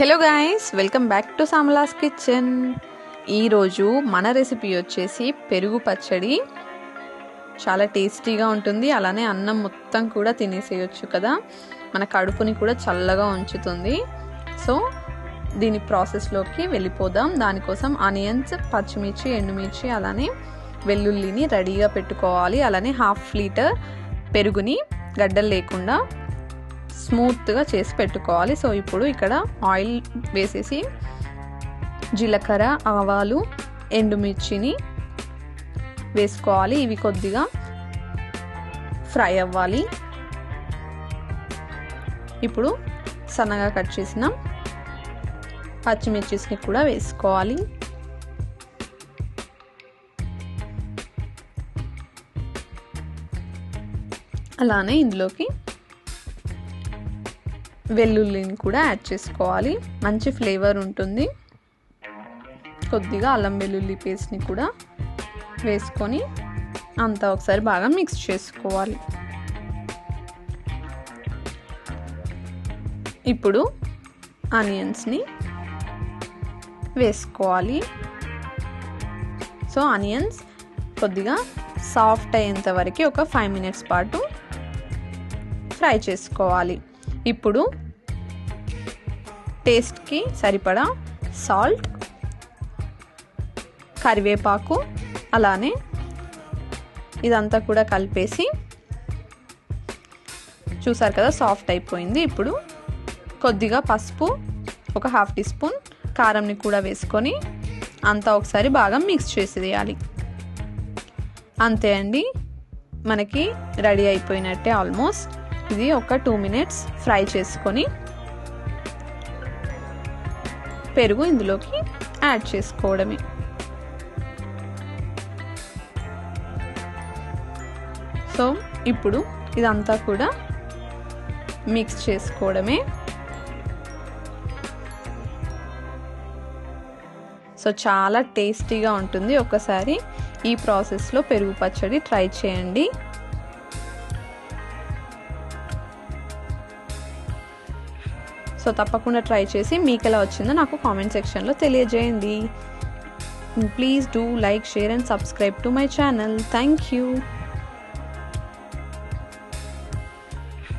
Hello guys welcome back to Samala's kitchen ఈరోజు మన recipe వచ్చేసి పెరుగు పచ్చడి. చాలా టేస్టీగా ఉంటుంది. అలానే అన్నం మొత్తం కూడా తినేసేయచ్చు కదా. మన కడుపుని కూడా చల్లగా ఉంచుతుంది. సో దీని ప్రాసెస్లోకి వెళ్ళిపోదాం. దానికోసం ఆనియన్స్ పచ్చిమిర్చి ఎండుమిర్చి అలానే వెల్లుల్లిని రెడీగా పెట్టుకోవాలి. అలానే హాఫ్ లీటర్ పెరుగుని గడ్డలు లేకుండా స్మూత్గా చేసి పెట్టుకోవాలి. సో ఇప్పుడు ఇక్కడ ఆయిల్ వేసేసి జీలకర్ర ఆవాలు ఎండుమిర్చిని వేసుకోవాలి. ఇవి కొద్దిగా ఫ్రై అవ్వాలి. ఇప్పుడు సన్నగా కట్ చేసిన పచ్చిమిర్చిస్ని కూడా వేసుకోవాలి. అలానే ఇందులోకి వెల్లుల్లిని కూడా యాడ్ చేసుకోవాలి. మంచి ఫ్లేవర్ ఉంటుంది. కొద్దిగా అల్లం వెల్లుల్లి పేస్ట్ని కూడా వేసుకొని అంతా ఒకసారి బాగా మిక్స్ చేసుకోవాలి. ఇప్పుడు ఆనియన్స్ని వేసుకోవాలి. సో ఆనియన్స్ కొద్దిగా సాఫ్ట్ అయ్యేంత వరకు ఒక ఫైవ్ మినిట్స్ పాటు ఫ్రై చేసుకోవాలి. ఇప్పుడు టేస్ట్కి సరిపడా సాల్ట్ కరివేపాకు అలానే ఇదంతా కూడా కలిపేసి చూసారు కదా సాఫ్ట్ అయిపోయింది. ఇప్పుడు కొద్దిగా పసుపు ఒక హాఫ్ టీ స్పూన్ కారంని కూడా వేసుకొని అంతా ఒకసారి బాగా మిక్స్ చేసేయాలి అంతే అండి. మనకి రెడీ అయిపోయినట్టే ఆల్మోస్ట్. ఇది ఒక టూ మినిట్స్ ఫ్రై చేసుకొని పెరుగు ఇందులోకి యాడ్ చేసుకోవడమే. సో ఇప్పుడు ఇదంతా కూడా మిక్స్ చేసుకోవడమే. సో చాలా టేస్టీగా ఉంటుంది. ఒకసారి ఈ ప్రాసెస్లో పెరుగు పచ్చడి ట్రై చేయండి. సో తప్పకుండా ట్రై చేసి మీకు ఎలా వచ్చిందో నాకు కామెంట్ సెక్షన్లో తెలియజేయండి. Please do like share and subscribe to my channel thank you